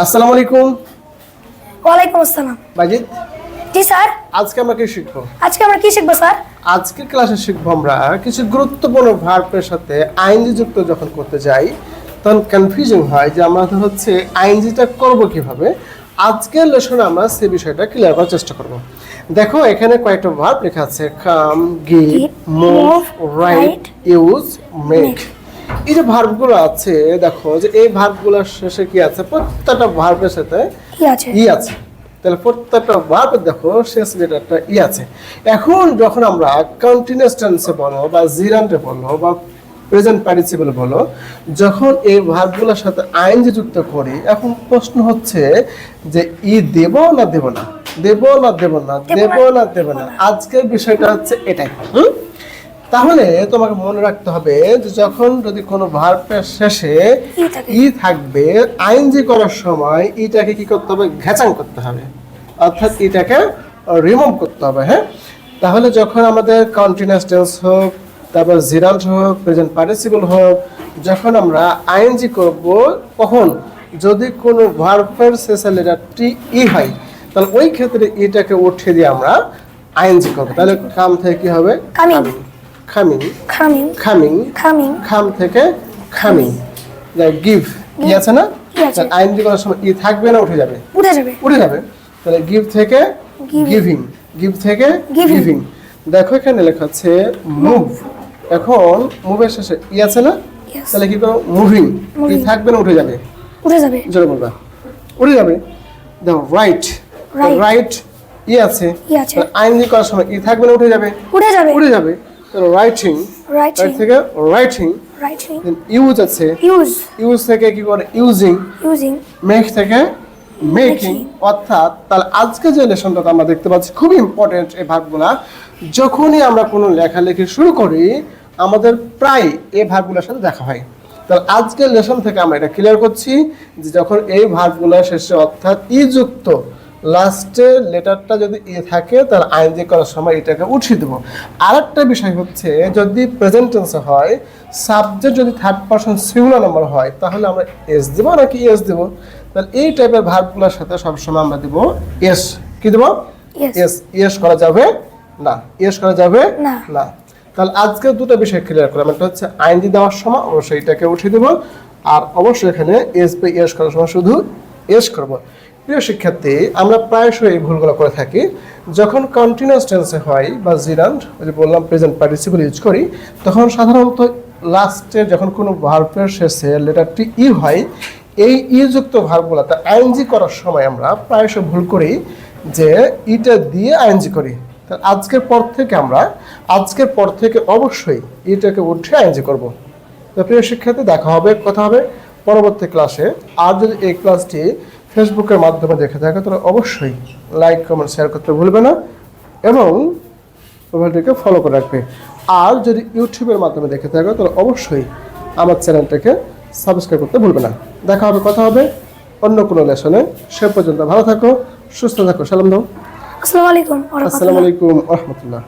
আসসালামু আলাইকুম। ওয়ালাইকুম আসসালাম। বাজিদ জি স্যার। আজকে আমরা কি শিখব? আজকে আমরা কি শিখব স্যার? আজকের ক্লাসে শিখব আমরা কিছু গুরুত্বপূর্ণ ভার্বের সাথে আইনজি যুক্ত যখন করতে যাই তখন কনফিউশন হয় যে আমরা হচ্ছে আইনজিটা করব কীভাবে। আজকের লেসনে আমরা সে বিষয়টা ক্লিয়ার করার চেষ্টা করব। দেখো এখানে কয়েকটা ভার্ব লেখা আছে come give move write use make. এই যে ভার্বগুলো আছে দেখো যে এই ভার্বগুলোর শেষে কি আছে? প্রত্যেকটা ভার্বের সাথে ই আছে। তাহলে প্রত্যেকটা ভার্ব দেখো শেষ লেটারটা ই আছে। এখন যখন আমরা কন্টিনিউয়াস টেন্সে বলো বা জিরান্টে বলো বা প্রেজেন্ট পার্টিসিপল বলো যখন এই ভার্বগুলোর সাথে আইনজি যুক্ত করি এখন প্রশ্ন হচ্ছে যে ই দেব না? দেব না দেব না? দেব না। দেব না দেব না। আজকের বিষয়টা হচ্ছে এটাই। হুম? তাহলে তোমাকে মনে রাখতে হবে যে যখন যদি কোনো ভার্বের শেষে ই থাকে। ই থাকবে আইনজি করার সময় ইটাকে কি করতে হবে? ঘেচাং করতে হবে। অর্থাৎ ইটাকে রিমুভ করতে হবে হ্যাঁ? তাহলে যখন আমাদের কন্টিনিউয়াস টেন্স হোক তারপর জিরান্ট হোক প্রেজেন্ট পার্টিসিপল হোক যখন আমরা আইনজি করব কখন যদি কোনো ভার্বের শেষে লেটারটি ই হয় তাহলে ওই ক্ষেত্রে ইটাকে উঠিয়ে দিয়ে আমরা আইনজি করব। তাহলে কাম থেকে কি হবে? Coming. খামিং খামিং খামিং খামিং খাম থেকে খামিং গিভ কি আছে না? কি আছে? তাহলে আইন করার সময় ই থাকবে না উঠে যাবে। উঠে যাবে। উঠে যাবে। তাহলে গিভ থেকে Giving. গিভিং গিভ থেকে Giving. গিভিং দেখো এখানে লেখা আছে মুভ এখন মুভের শেষে ই আছে না. তাহলে কি করো মুভিং ই. থাকবে না উঠে যাবে। উঠে যাবে। জোরে বলবা। উঠে যাবে। দেখো রাইট Right. রাইট ই আছে। ই আছে। আইন করার সময় ই থাকবে না উঠে যাবে। উঠে যাবে। উঠে যাবে। রাইটিং রাইটিং থেকে রাইটিং রাইটিং ইউজ আছে। ইউজ ইউজ থেকে কি করে? ইউজিং ইউজিং মেক থেকে মেকিং অর্থাৎ তাহলে আজকে যে লেসনটা আমরা দেখতে পাচ্ছি খুবই ইম্পর্টেন্ট এই ভাগগুলা। যখনই আমরা কোনো লেখালেখি শুরু করি আমাদের প্রায় এই ভাগগুলোর সাথে দেখা হয়। তাহলে আজকের লেসন থেকে আমরা এটা ক্লিয়ার করছি যে যখন এই ভাগগুলো শেষে অর্থাৎ ই লাস্টের লেটারটা যদি এ থাকে তাহলে আইনজি করার সময় এটাকে উঠিয়ে দেবো। আরেকটা বিষয় হচ্ছে যদি প্রেজেন্ট টেন্সে হয় সাবজেক্ট যদি থার্ড পার্সন সিঙ্গুলার নাম্বার হয় তাহলে আমরা এস দেবো নাকি এস দেবো? তাহলে এই টাইপের ভার্বগুলোর সাথে সবসময় আমরা দেবো এস কি দেবো? এস এস করা যাবে? না। এস করা যাবে? না। না। তাহলে আজকে দুটো বিষয় ক্লিয়ার করলাম। একটা হচ্ছে আইন আইনজি দেওয়ার সময় অবশ্যই এটাকে উঠিয়ে দেবো। আর অবশ্যই এখানে এস পে এস করার সময় শুধু এস করব। প্রিয় শিক্ষার্থী, আমরা প্রায়শই এই ভুলগুলো করে থাকি। যখন কন্টিনিউয়াস টেন্সে হয় বা জিরান্ট ওই যে বললাম প্রেজেন্ট পার্টিসিপল ইউজ করি, তখন সাধারণত লাস্টে যখন কোনো ভার্বের শেষে লেটারটি ই হয়, এই ই যুক্ত ভার্বগুলোতে আইনজি করার সময় আমরা প্রায়শই ভুল করি যে ইটা দিয়ে আইনজি করি। আজকের পর থেকে আমরা, আজকের পর থেকে অবশ্যই এটাকে উঠে আইনজি করব। তো প্রিয় শিক্ষার্থী, দেখা হবে, কথা হবে পরবর্তী ক্লাসে আর যদি এই ক্লাসটি ফেসবুকের মাধ্যমে দেখে থাকে তাহলে অবশ্যই লাইক কমেন্ট শেয়ার করতে ভুলবে না এবং প্রোফাইলটিকে ফলো করে রাখবে। আর যদি ইউটিউবের মাধ্যমে দেখে থাকো তাহলে অবশ্যই আমার চ্যানেলটাকে সাবস্ক্রাইব করতে ভুলবে না। দেখা হবে কথা হবে অন্য কোনো লেসনে সে পর্যন্ত ভালো থাকো সুস্থ থাকো সালাম দাও। আসসালামু আলাইকুম আসসালামু আলাইকুম রহমতুল্লাহ।